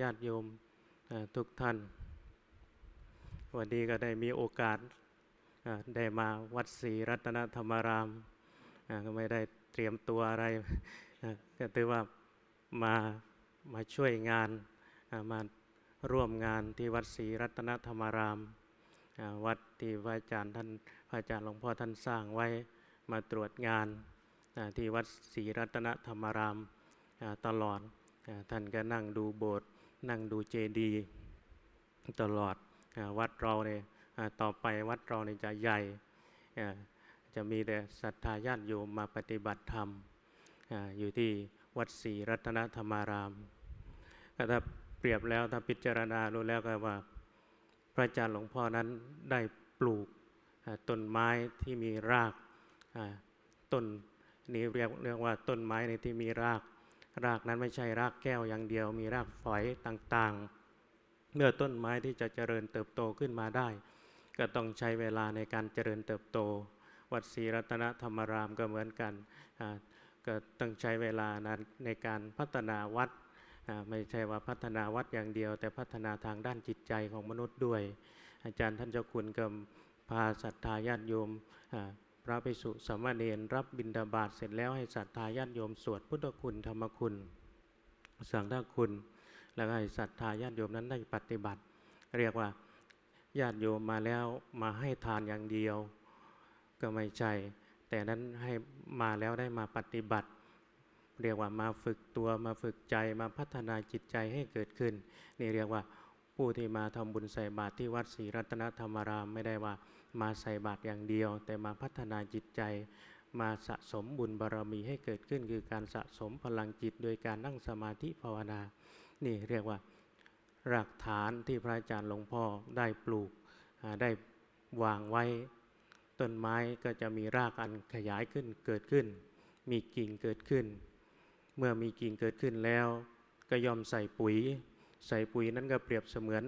ญาติโยมทุกท่าน วันนี้ก็ได้มีโอกาสได้มาวัดศรีรัตนธรรมารามก็ไม่ได้เตรียมตัวอะไรก็ถือว่ามามาช่วยงานมาร่วมงานที่วัดศรีรัตนธรรมาราม วัดที่พระอาจารย์ท่านพระอาจารย์หลวงพ่อท่านสร้างไว้มาตรวจงานที่วัดศรีรัตนธรรมารามตลอดท่านก็นั่งดูโบสถ์ นั่งดูเจดีตลอดวัดเราเนี่ยต่อไปวัดเราเนี่ยจะใหญ่จะมีแต่ศรัทธาญาติโยมมาปฏิบัติธรรมอยู่ที่วัดศรีรัตนธรรมารามถ้าเปรียบแล้วถ้าพิจารณารู้แล้วก็ว่าพระอาจารย์หลวงพ่อนั้นได้ปลูกต้นไม้ที่มีรากต้นนี้เรียกเรียกว่าต้นไม้ในที่มีราก รากนั้นไม่ใช่รากแก้วอย่างเดียว มีรากฝอยต่างๆ เมื่อต้นไม้ที่จะเจริญเติบโตขึ้นมาได้ ก็ต้องใช้เวลาในการเจริญเติบโต วัดศรีรัตนธรรมรามก็เหมือนกันก็ต้องใช้เวลานนในการพัฒนาวัดไม่ใช่ว่าพัฒนาวัดอย่างเดียว แต่พัฒนาทางด้านจิตใจของมนุษย์ด้วย อาจารย์ท่านเจ้าคุณก็พาศรัทธาญาติโยม พระภิกษุสามเณรรับบิณฑบาตเสร็จแล้วให้ศรัทธาญาติโยมสวดพุทธคุณธรรมคุณ สังฆคุณ แล้วให้ศรัทธาญาติโยมนั้นได้ปฏิบัติ เรียกว่าญาติโยมมาแล้วมาให้ทานอย่างเดียว ก็ไม่ใช่แต่นั้นให้มาแล้วได้มาปฏิบัติ เรียกว่ามาฝึกตัวมาฝึกใจมาพัฒนาจิตใจให้เกิดขึ้น นี่เรียกว่า ผู้ที่มาทำบุญใส่บาตรที่วัดศรีรัตนธรรมารามไม่ได้ว่ามาใส่บาตรอย่างเดียว แต่มาพัฒนาจิตใจ มาสะสมบุญบารรมีให้เกิดขึ้น คือการสะสมพลังจิตโดยการนั่งสมาธิภาวนา นี่เรียกว่าหลักฐานที่พระอาจารย์หลวงพ่อได้ปลูกได้วางไว้ ต้นไม้ก็จะมีรากอันขยายขึ้นเกิดขึ้น มีกิ่งเกิดขึ้น เมื่อมีกิ่งเกิดขึ้นแล้ว ก็ยอมใส่ปุ๋ย ใส่ปุ๋ยนั้นก็เปรียบเสมือน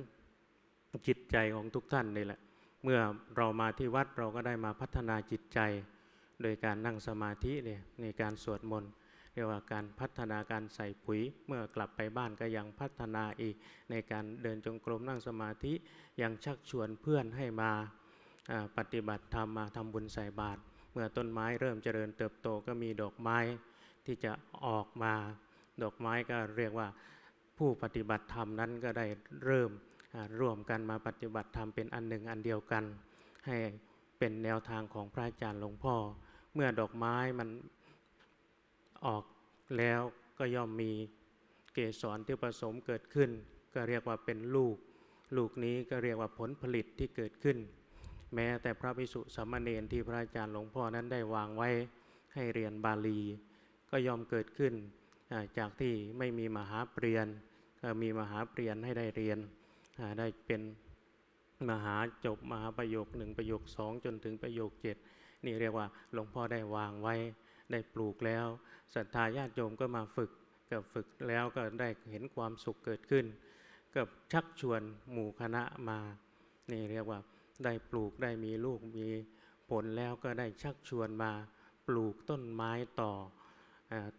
จิตใจของทุกท่านนี่แหละ เมื่อเรามาที่วัดเราก็ได้มาพัฒนาจิตใจ โดยการนั่งสมาธิเนี่ยในการสวดมนต์เรียกว่าการพัฒนาการใส่ปุ๋ย เมื่อกลับไปบ้านก็ยังพัฒนาอีก ในการเดินจงกรมนั่งสมาธิยังชักชวนเพื่อนให้มาปฏิบัติธรรมมาทำบุญใส่บาตรเมื่อต้นไม้เริ่มเจริญเติบโตก็มีดอกไม้ที่จะออกมา ดอกไม้ก็เรียกว่า ผู้ปฏิบัติธรรมนั้นก็ได้เริ่มร่วมกันมาปฏิบัติธรรมเป็นอันหนึ่งอันเดียวกัน ให้เป็นแนวทางของพระอาจารย์หลวงพ่อ เมื่อดอกไม้มันออกแล้วก็ย่อมมีเกสรที่ผสมเกิดขึ้น ก็เรียกว่าเป็นลูก ลูกนี้ก็เรียกว่าผลผลิตที่เกิดขึ้น แม้แต่พระภิกษุสามเณรที่พระอาจารย์หลวงพ่อนั้นได้วางไว้ให้เรียนบาลี ก็ยอมเกิดขึ้น จากที่ไม่มีมหาเปรียนมีมหาเปรียนให้ได้เรียนได้เป็นมหาจบมหาประโยคหนึ่งประโยคสองจนถึงประโยคเจ็ดนี่เรียกว่าหลวงพ่อได้วางไว้ได้ปลูกแล้วศรัทธาญาติโยมก็มาฝึกกับฝึกแล้วก็ได้เห็นความสุขเกิดขึ้นกับชักชวนหมู่คณะมา นี่เรียกว่าได้ปลูกได้มีลูกมีผลแล้วก็ได้ชักชวนมาปลูกต้นไม้ต่อ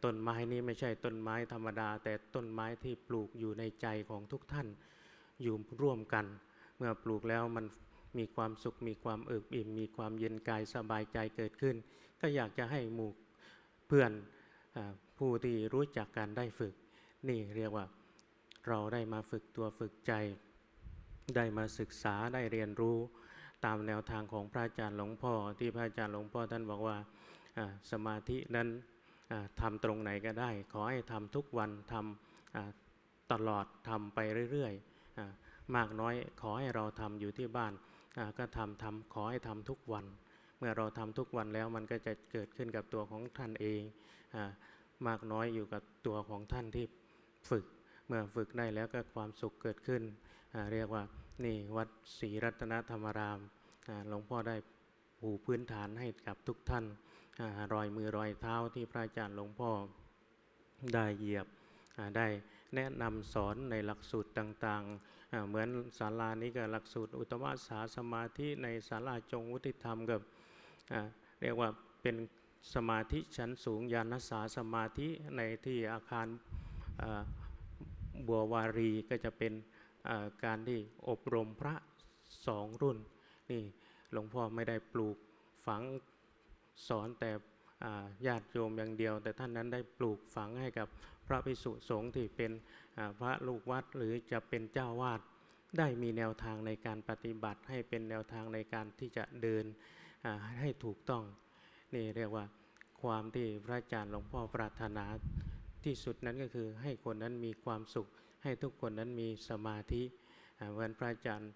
ต้นไม้นี้ไม่ใช่ต้นไม้ธรรมดา แต่ต้นไม้ที่ปลูกอยู่ในใจของทุกท่านอยู่ร่วมกัน เมื่อปลูกแล้วมันมีความสุขมีความเอิบอิ่มมีความเย็นกายสบายใจเกิดขึ้น ก็อยากจะให้หมู่เพื่อนอผู้ที่รู้จักการได้ฝึก นี่เรียกว่าเราได้มาฝึกตัวฝึกใจ ได้มาศึกษาได้เรียนรู้ตามแนวทางของพระอาจารย์หลวงพ่อที่พระอาจารย์หลวงพ่อท่านบอกว่าสมาธินั้น ทำตรงไหนก็ได้ ขอให้ทำทุกวันทำตลอดทำไปเรื่อยๆมากน้อยขอให้เราทำอยู่ที่บ้านก็ทำทำขอให้ทำทุกวัน เมื่อเราทำทุกวันแล้วมันก็จะเกิดขึ้นกับตัวของท่านเองอมากน้อยอยู่กับตัวของท่านที่ฝึก เมื่อฝึกได้แล้วก็ความสุขเกิดขึ้น เรียกว่านี่วัดศรีรัตนธรรมรามหลวงพ่อได้ปูพื้นฐานให้กับทุกท่าน รอยมือรอยเท้าที่พระอาจารย์หลวงพ่อได้เหยียบได้แนะนำสอนในหลักสูตรต่างๆ เหมือนศาลานี้ก็หลักสูตร อุตมะสาสมาธิในศาลาจงวุติธรรมกับเรียกว่าเป็นสมาธิชั้นสูงญาณสาสมาธิในที่อาคารบัววารีก็จะเป็นการที่อบรมพระสองรุ่นนี่หลวงพ่อไม่ได้ปลูกฝัง สอนแต่ญาติโยมอย่างเดียว แต่ท่านนั้นได้ปลูกฝังให้กับพระภิกษุสงฆ์ที่เป็นพระลูกวัดหรือจะเป็นเจ้าวาดได้มีแนวทางในการปฏิบัติ ให้เป็นแนวทางในการที่จะเดินให้ถูกต้อง นี่เรียกว่าความที่พระอาจารย์หลวงพ่อปรารถนาที่สุดนั้นก็คือให้คนนั้นมีความสุข ให้ทุกคนนั้นมีสมาธิอ่าวันพระอาจารย์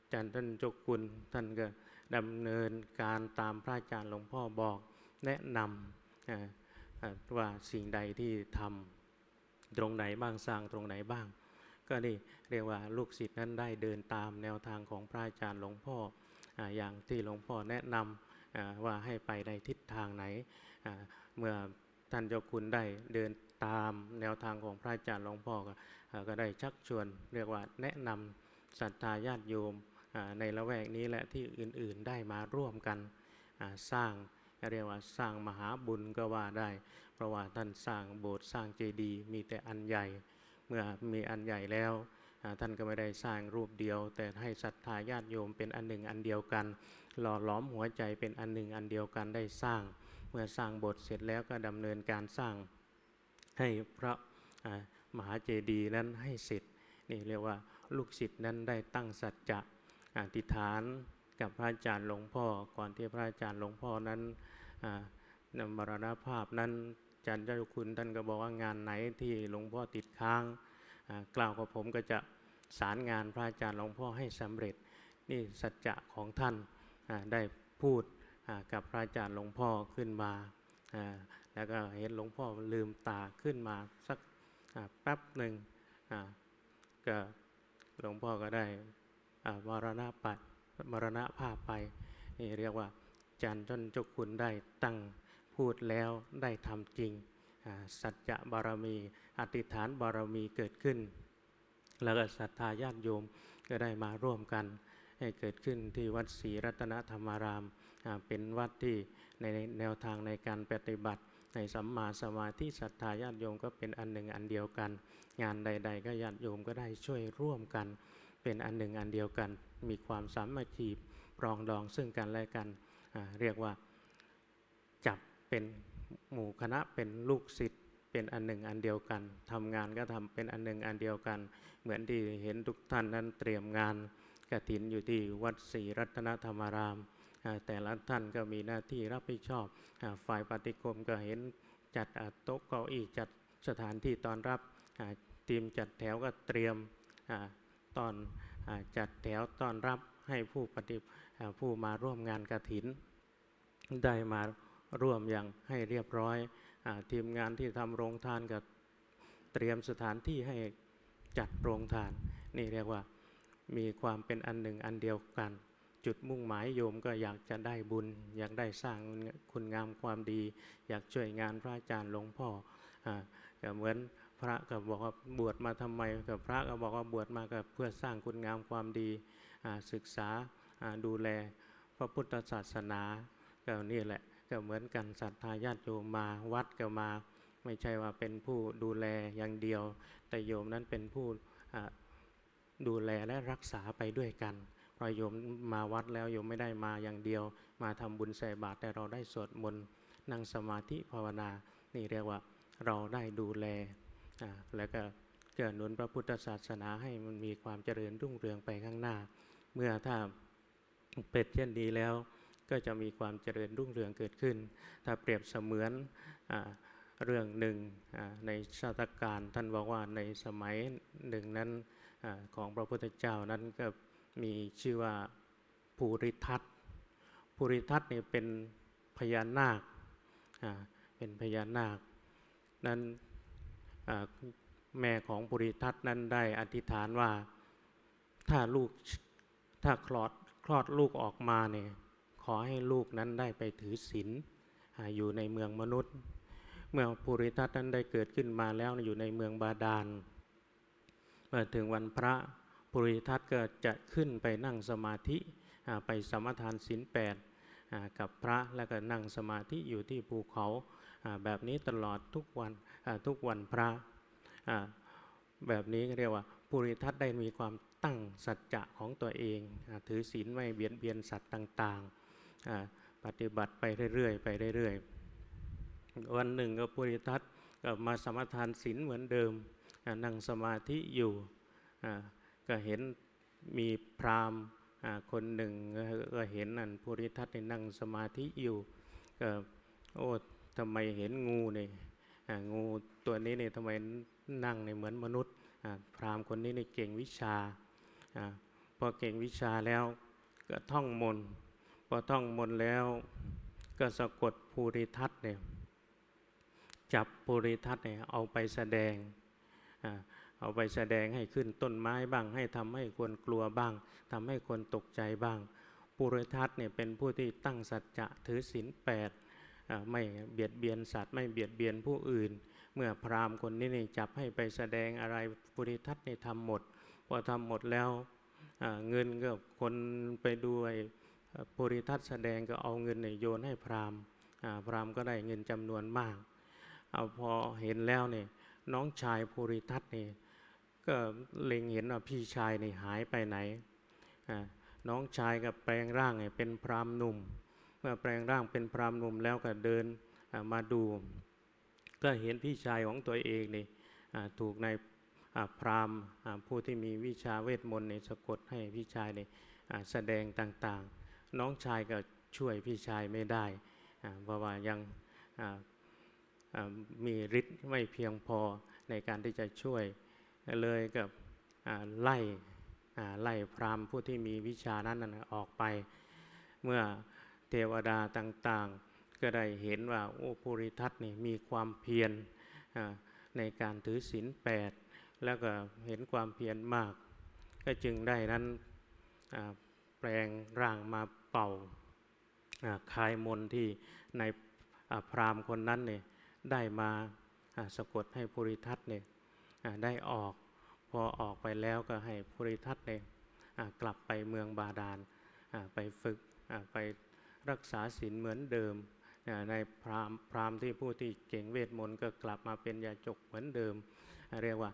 อาจารย์ท่านจกกุลท่านก็ ดำเนินการตามพระอาจารย์หลวงพ่อบอกแนะนำว่าสิ่งใดที่ทำตรงไหนบ้างสร้างตรงไหนบ้าง ก็นี่เรียกว่าลูกศิษย์นั้นได้เดินตามแนวทางของพระอาจารย์หลวงพ่ออย่างที่หลวงพ่อแนะนำว่าให้ไปในทิศทางไหน เมื่อท่านเจ้าคุณได้เดินตามแนวทางของพระอาจารย์หลวงพ่อก็อ่าก็ได้ชักชวน เรียกว่าแนะนำศรัทธาญาติโยม ในละแวกนี้และที่อื่นๆได้มาร่วมกันสร้างเรียกว่าสร้างมหาบุญก็ว่าได้ เพราะว่าท่านสร้างโบสถ์สร้างเจดีย์มีแต่อันใหญ่ เมื่อมีอันใหญ่แล้วท่านก็ไม่ได้สร้างรูปเดียว แต่ให้ศรัทธาญาติโยมเป็นอันหนึ่งอันเดียวกัน หล่อหลอมหัวใจเป็นอันหนึ่งอันเดียวกันได้สร้าง เมื่อสร้างโบสถ์เสร็จแล้วก็ดำเนินการสร้างให้พระมหาเจดีย์นั้นให้เสร็จนี่เรียกว่าลูกศิษย์นั้นได้ตั้งสัจจะ อธิษฐานกับพระอาจารย์หลวงพ่อ ก่อนที่พระอาจารย์หลวงพ่อนั้นนำมรณภาพนั้นอาจารย์เจ้าคุณท่านก็บอกว่างานไหนที่หลวงพ่อติดค้างกล่าวกับผมก็จะสารงานพระอาจารย์หลวงพ่อให้สำเร็จนี่สัจจะของท่านได้พูดกับพระอาจารย์หลวงพ่อขึ้นมา แล้วก็เห็นหลวงพ่อลืมตาขึ้นมาสักแป๊บหนึ่งก็หลวงพ่อก็ได้ มรณะปัดมรณะภาพไปนี่เรียกว่าอาจารย์ท่านเจ้าคุณได้ตั้งพูดแล้วได้ทำจริงสัจจะบารมี อธิษฐานบารมีเกิดขึ้น แล้วก็ศรัทธาญาติโยมก็ได้มาร่วมกัน ให้เกิดขึ้นที่วัดศรีรัตนธรรมารามเป็นวัดที่ในแนวทางในการปฏิบัติ ในสัมมาสมาธิศรัทธาญาติโยมก็เป็นอันหนึ่งอันเดียวกัน งานใด ๆ ก็ญาติโยมก็ได้ช่วยร่วมกัน เป็นอันหนึ่งอันเดียวกัน มีความสามัคคีปรองดองซึ่งกันและกันเรียกว่าจับเป็นหมู่คณะเป็นลูกศิษย์เป็นอันหนึ่งอันเดียวกันทำงานก็ทำเป็นอันหนึ่งอันเดียวกัน เหมือนที่เห็นทุกท่านนั้นเตรียมงานกฐินอยู่ที่วัดศรีรัตนธรรมาราม แต่ละท่านก็มีหน้าที่รับผิดชอบ ฝ่ายปฏิคมก็เห็นจัดโต๊ะเก้าอี้จัดสถานที่ตอนรับทีมจัดแถวก็เตรียม ตอนอจัดแถวตอนรับให้ผู้ปฏิผู้มาร่วมงานกฐิน ได้มาร่วมอย่างให้เรียบร้อยอทีมงานที่ทำโรงทานก็เตรียมสถานที่ให้จัดโรงทาน นี่เรียกว่ามีความเป็นอันหนึ่งอันเดียวกัน จุดมุ่งหมายโยมก็อยากจะได้บุญ อยากได้สร้างคุณงามความดี อยากช่วยงานพระอาจารย์หลวงพ่ออเหมือน พระก็บอกว่าบวชมาทำไมกับพระก็บอกว่าบวชมาก็เพื่อสร้างคุณงามความดีศึกษาดูแลพระพุทธศาสนาก็นี่แหละก็เหมือนกันศรัทธาญาติโยมมาวัดก็มา ไม่ใช่ว่าเป็นผู้ดูแลอย่างเดียว แต่โยมนั้นเป็นผู้ดูแลและรักษาไปด้วยกันเพราะโยมมาวัดแล้วโยมไม่ได้มาอย่างเดียว มาทำบุญใส่บาตรแต่เราได้สวดมนต์นั่งสมาธิภาวนา นี่เรียกว่าเราได้ดูแล แล้วก็เกื้อหนุนพระพุทธศาสนาให้มันมีความเจริญรุ่งเรืองไปข้างหน้า เมื่อถ้าเป็นเช่นดีแล้ว ก็จะมีความเจริญรุ่งเรืองเกิดขึ้น ถ้าเปรียบเสมือนอเรื่องหนึ่งในชาตการท่านบอกว่าในสมัยหนึ่งนั้นอของพระพุทธเจ้านั้นก็มีชื่อว่าภูริทัตภูริทัตเนี่ยเป็นพญานาคเป็นพญานาค นั้น แม่ของภูริทัตนั้นได้อธิษฐานว่าถ้าลูกถ้าคลอดคลอดลูกออกมาเนี่ยขอให้ลูกนั้นได้ไปถือศีลอยู่ในเมืองมนุษย์ เมื่อภูริทัตนั้นได้เกิดขึ้นมาแล้วอยู่ในเมืองบาดาลเมื่อถึงวันพระปุริทัตก็จะขึ้นไปนั่งสมาธิไปสมทานศีลแปดกับพระแล้วก็นั่งสมาธิอยู่ที่ภูเขา แบบนี้ตลอดทุกวันทุกวันพระแบบนี้เรียกว่าภูริทัตได้มีความตั้งสัจจะของตัวเอง ถือศีลไม่เบียดเบียนสัตว์ต่างๆ ปฏิบัติไปเรื่อยๆ ไปเรื่อยๆ วันหนึ่งก็ภูริทัตก็มาสมาทานศีลเหมือนเดิม นั่งสมาธิอยู่ ก็เห็นมีพราหมณ์คนหนึ่งก็เห็นนั่นภูริทัตน์นี่นั่งสมาธิอยู่ก็โอ้ ทำไมเห็นงูเนี่ยงูตัวนี้เนี่ยทำไมนั่งเนี่ยเหมือนมนุษย์พราหมณ์คนนี้เนี่ยเก่งวิชาอพอเก่งวิชาแล้วก็ท่องมนต์พอท่องมนต์แล้วก็สะกดภูริทัตเนี่ยจับปุริทัศเนี่ยเอาไปแสดงเอาไปแสดงให้ขึ้นต้นไม้บ้าง ให้ทำให้คนกลัวบ้างทำให้คนตกใจบ้างปุริทัศเนี่ยเป็นผู้ที่ตั้งสัจจะถือศีลแปด ไม่เบียดเบียนสัตว์ ไม่เบียดเบียนผู้อื่น เมื่อพราหมณ์คนนี้นี่จับให้ไปแสดงอะไรปุริทัศน์นี่ทำหมด พอทำหมดแล้วเงินก็คนไปดูไอ้ปุริทัศน์แสดงก็เอาเงินเนี่ยโยนให้พราหมณ์พราหมณ์ก็ได้เงินจำนวนมากเอาพอเห็นแล้วเนี่ยน้องชายภูริทัศน์นี่ก็เล็งเห็นว่าพี่ชายนี่หายไปไหน น้องชายกับแปลงร่างเนี่ยเป็นพรามหนุ่ม แปลงร่างเป็นพรามหนุ่มแล้วก็เดินมาดู ก็เห็นพี่ชายของตัวเองนี่ถูกนายพรามผู้ที่มีวิชาเวทมนต์เนี่ยสะกดให้พี่ชายนี่แสดงต่างๆ น้องชายก็ช่วยพี่ชายไม่ได้อ่าเพราะว่ายังมีฤทธิ์ไม่เพียงพอในการที่จะช่วยเลยกับไล่ไล่พรามผู้ที่มีวิชานั้นออกไป เมื่อ เทวดาต่างๆ ก็ได้เห็นว่าโอ้ภูริทัตน์นี่มีความเพียรในการถือศีลแปดแล้วก็เห็นความเพียรมาก ก็จึงได้นั้นแปลงร่างมาเป่าอ่าคายมนต์ที่ในพรามคนนั้นเนี่ยได้มาสะกดให้ภูริทัตเนี่ยได้ออกพอออกไปแล้วก็ให้ภูริทัตเนี่ยกลับไปเมืองบาดาลไปฝึกไป รักษาศีลเหมือนเดิมในพรามพรามที่ผู้ที่เก่งเวทมนต์ก็กลับมาเป็นยาจกเหมือนเดิม เรียกว่า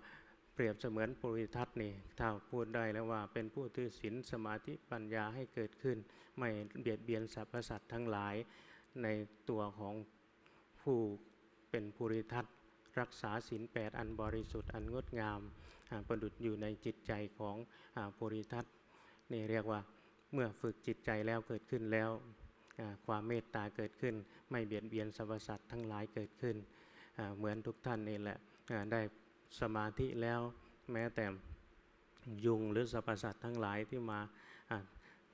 เปรียบเสมือนภูริทัตน์นี่ถ้าพูดได้แล้วว่าเป็นผู้ที่ศีลสมาธิปัญญาให้เกิดขึ้น ไม่เบียดเบียนสรรพสัตว์ทั้งหลายในตัวของผู้เป็นภูริทัตน์รักษาศีลแปดอันบริสุทธิ์อันงดงามประดุจอยู่ในจิตใจของอาภูริทัตน์นี่เรียกว่าเมื่อฝึกจิตใจแล้วเกิดขึ้นแล้ว ความเมตตาเกิดขึ้น ไม่เบียดเบียนสรรพสัตว์ทั้งหลายเกิดขึ้น เหมือนทุกท่านนี่แหละได้สมาธิแล้วแม้แต่ยุงหรือสรรพสัตว์ทั้งหลายที่มา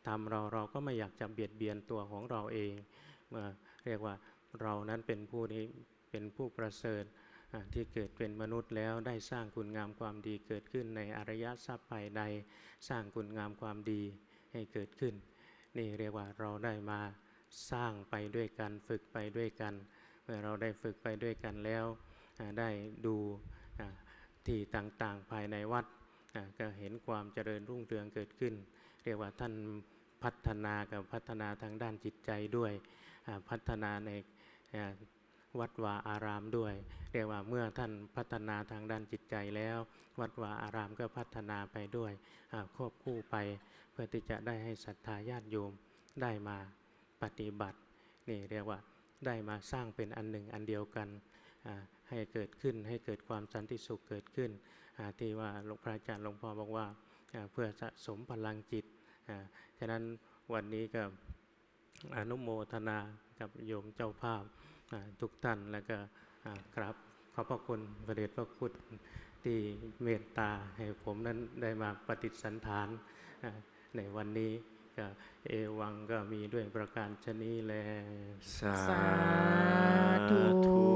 ทำเราเราก็ไม่อยากจะเบียดเบียนตัวของเราเองเรียกว่าเรานั้นเป็นผู้นี้เป็นผู้ประเสริฐที่เกิดเป็นมนุษย์แล้วได้สร้างคุณงามความดีเกิดขึ้นในอริยทรัพย์ภายในสร้างคุณงามความดีให้เกิดขึ้น นี่เรียกว่าเราได้มา สร้างไปด้วยกันฝึกไปด้วยกัน เมื่อเราได้ฝึกไปด้วยกันแล้วได้ดูที่ต่างๆภายในวัดก็เห็นความเจริญรุ่งเรืองเกิดขึ้น เรียกว่าท่านพัฒนากับพัฒนาทางด้านจิตใจด้วยพัฒนาในวัดวาอารามด้วย เรียกว่าเมื่อท่านพัฒนาทางด้านจิตใจแล้ว วัดวาอารามก็พัฒนาไปด้วยควบคู่ไป เพื่อที่จะได้ให้ศรัทธาญาติโยมได้มา ปฏิบัตินี่เรียกว่าได้มาสร้างเป็นอันหนึ่งอันเดียวกันให้เกิดขึ้นให้เกิดความสันติสุขเกิดขึ้นที่ว่าหลวงพระอาจารย์หลวงพ่อบอกว่าเพื่อสะสมพลังจิตอ่าฉะนั้นวันนี้ก็อนุโมทนากับโยมเจ้าภาพทุกท่านแล้วก็ครับขอบพระคุณพระเดชพระคุณที่เมตตาให้ผมนั้นได้มาปฏิสันฐานในวันนี้ ก็เอวังก็มีด้วยประการชนี้แล สาสาธุธุ